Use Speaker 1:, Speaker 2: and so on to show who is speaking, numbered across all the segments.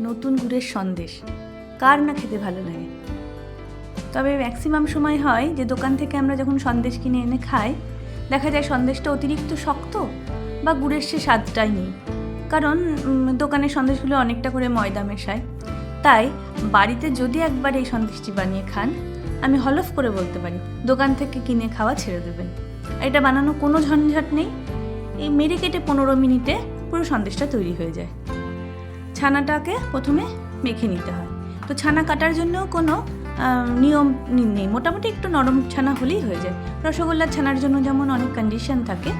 Speaker 1: নতুন গুড়ের সন্দেশ। কার না খেতে ভালো লাগে? তবে ম্যাক্সিমাম সময় হয় যে দোকান থেকে আমরা যখন সন্দেশ কিনে এনে খাই, দেখা যায় সন্দেশটা অতিরিক্ত শক্ত বা গুড়ের সে স্বাদটাই নেই। কারণ দোকানের সন্দেশগুলো অনেকটা করে ময়দা মেশায়। তাই বাড়িতে যদি একবার এই সন্দেশটি বানিয়ে খান, আমি হলফ করে বলতে পারি, দোকান থেকে কিনে খাওয়া ছেড়ে দেবেন। এটা বানানো কোনো ঝঞ্ঝাট নেই। এই মেরে কেটে পনেরো মিনিটে পুরো সন্দেশটা তৈরি হয়ে যায়। ছানাটাকে প্রথমে মেখে নিতে হয়। তো ছানা কাটার জন্য কোনো নিয়ম নেই। মোটামুটি একটু নরম ছানা হলেই হয়ে যায়। রসগোল্লার ছানার জন্য যেমন অনেক কন্ডিশন থাকে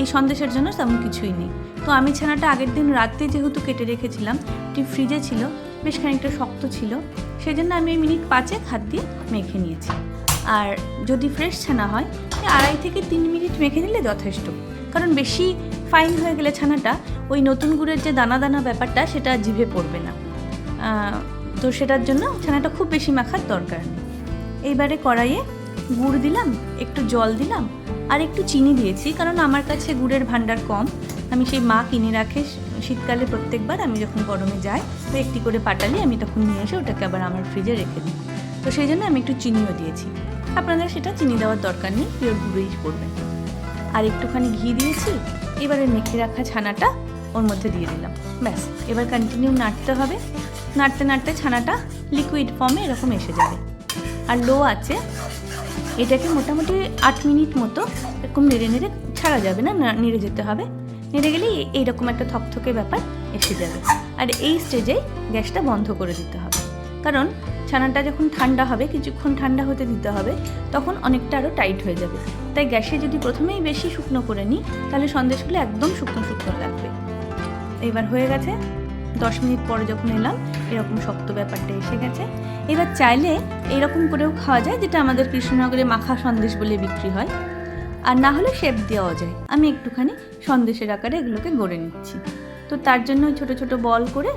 Speaker 1: এই সন্দেশের জন্য তেমন কিছুই নেই। তো আমি ছানাটা আগের দিন রাতে যেহেতু কেটে রেখেছিলাম ঠিক ফ্রিজে ছিল, বেশ খানিকটা শক্ত ছিল সেই জন্য আমি মিনিট পাঁচেক হাত দিয়ে মেখে নিয়েছি। আর যদি ফ্রেশ ছানা হয়, আড়াই থেকে তিন মিনিট মেখে নিলে যথেষ্ট। কারণ বেশি ফাইন হয়ে গেলে ছানাটা, ওই নতুন গুড়ের যে দানা দানা ব্যাপারটা, সেটা জিভে পড়বে না। তো সেটার জন্য ছানাটা খুব বেশি মাখার দরকার নেই। এইবারে কড়াইয়ে গুড় দিলাম, একটু জল দিলাম, আর একটু চিনি দিয়েছি, কারণ আমার কাছে গুড়ের ভাণ্ডার কম। আমি সেই মা কিনে রাখে শীতকালে প্রত্যেকবার, আমি যখন গরমে যাই, তো একটি করে পাটালি আমি তখন নিয়ে এসে ওটাকে আবার আমার ফ্রিজে রেখে দিই। তো সেই জন্য আমি একটু চিনিও দিয়েছি। আপনাদের সেটা চিনি দেওয়ার দরকার নেই, পিওর গুঁড়োই করবেন আর একটুখানি ঘি দিয়েছি এবারে মেখে রাখা ছানাটা ওর মধ্যে দিয়ে দিলাম। ব্যাস, এবার কন্টিনিউ নাড়তে হবে। নাড়তে নাড়তে ছানাটা লিকুইড ফর্মে এরকম এসে যাবে। আর লো আছে, এটাকে মোটামুটি আট মিনিট মতো এরকম নেড়ে নেড়ে ছাড়া যাবে না নেড়ে যেতে হবে। নেড়ে গেলেই এইরকম একটা থকথকে ব্যাপার এসে যাবে। আর এই স্টেজে গ্যাসটা বন্ধ করে দিতে হবে। কারণ ছানাটা যখন ঠান্ডা হবে, কিছুক্ষণ ঠান্ডা হতে দিতে হবে, তখন অনেকটা আরও টাইট হয়ে যাবে। তাই গ্যাসে যদি প্রথমেই বেশি শুকনো করে নিই, তাহলে সন্দেশগুলো একদম শুকনো শুকনো লাগবে। এবার হয়ে গেছে, দশ মিনিট পরে যখন এলাম, এরকম শক্ত ব্যাপারটা এসে গেছে। এবার চাইলে এরকম করেও খাওয়া যায়, যেটা আমাদের কৃষ্ণনগরে মাখা সন্দেশ বলে বিক্রি হয়। আর না হলে শেপ দেওয়াও যায়। আমি একটুখানি সন্দেশের আকারে এগুলোকে গড়ে নিচ্ছি। তো তার জন্য ছোটো ছোটো বল করে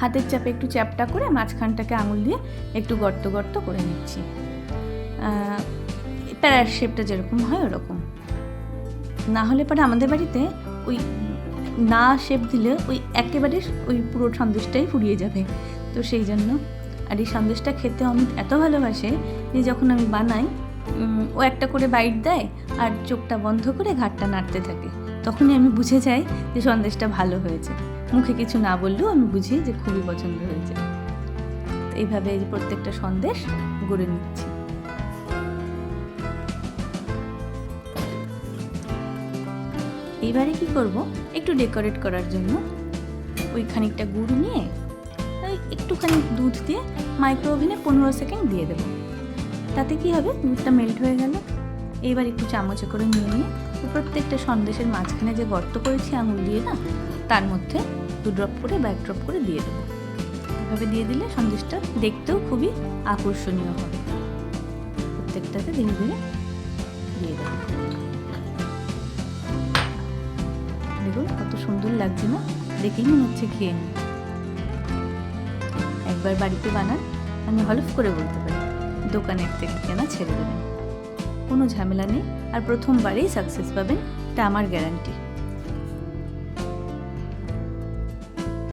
Speaker 1: হাতের চাপে একটু চ্যাপটা করে মাঝখানটাকে আঙুল দিয়ে একটু গর্ত গর্ত করে নিচ্ছি। প্যারার শেপটা যেরকম হয় ওরকম। না হলে পরে আমাদের বাড়িতে ওই না শেপ দিলে ওই একেবারে ওই পুরো সন্দেশটাই ফুরিয়ে যাবে। তো সেই জন্য আর এই সন্দেশটা খেতে অমিত এত ভালোবাসে যে যখন আমি বানাই ও একটা করে বাইট দেয় আর চোখটা বন্ধ করে ঘাটটা নাড়তে থাকে। তখনই আমি বুঝে যাই যে সন্দেশটা ভালো হয়েছে। মুখে কিছু না বললেও আমি বুঝি যে খুবই পছন্দ হয়েছে। তো এইভাবে এই প্রত্যেকটা সন্দেশ গড়ে নিচ্ছি। এইবারে কি করব? একটু ডেকোরেট করার জন্য। ওই খানিকটা গুড় নিয়ে একটুখানি দুধ দিয়ে মাইক্রো ওভেনে পনেরো সেকেন্ড দিয়ে দেবো। তাতে কি হবে? দুধটা মেল্ট হয়ে গেল। এইবার একটু চামচে করে নিয়ে নিয়ে প্রত্যেকটা সন্দেশের মাঝখানে যে গর্ত করেছি আঙুল দিয়ে না, তার মধ্যে দু ড্রপ করে বা ড্রপ করে দিয়ে দেবো। এভাবে দিয়ে দিলে সন্দেশটা দেখতেও খুবই আকর্ষণীয় হবে। প্রত্যেকটাতে ধীরে ধীরে দিয়ে দেবো। দেখুন, কত সুন্দর লাগছে না? দেখেই মনে হচ্ছে খেয়ে নিই। একবার বাড়িতে বানান, আমি হলফ করে বলতে পারি, দোকানের থেকে কেনা ছেড়ে দেবেন। কোনো ঝামেলা নেই, আর প্রথমবারেই সাকসেস পাবেন, এটা আমার গ্যারান্টি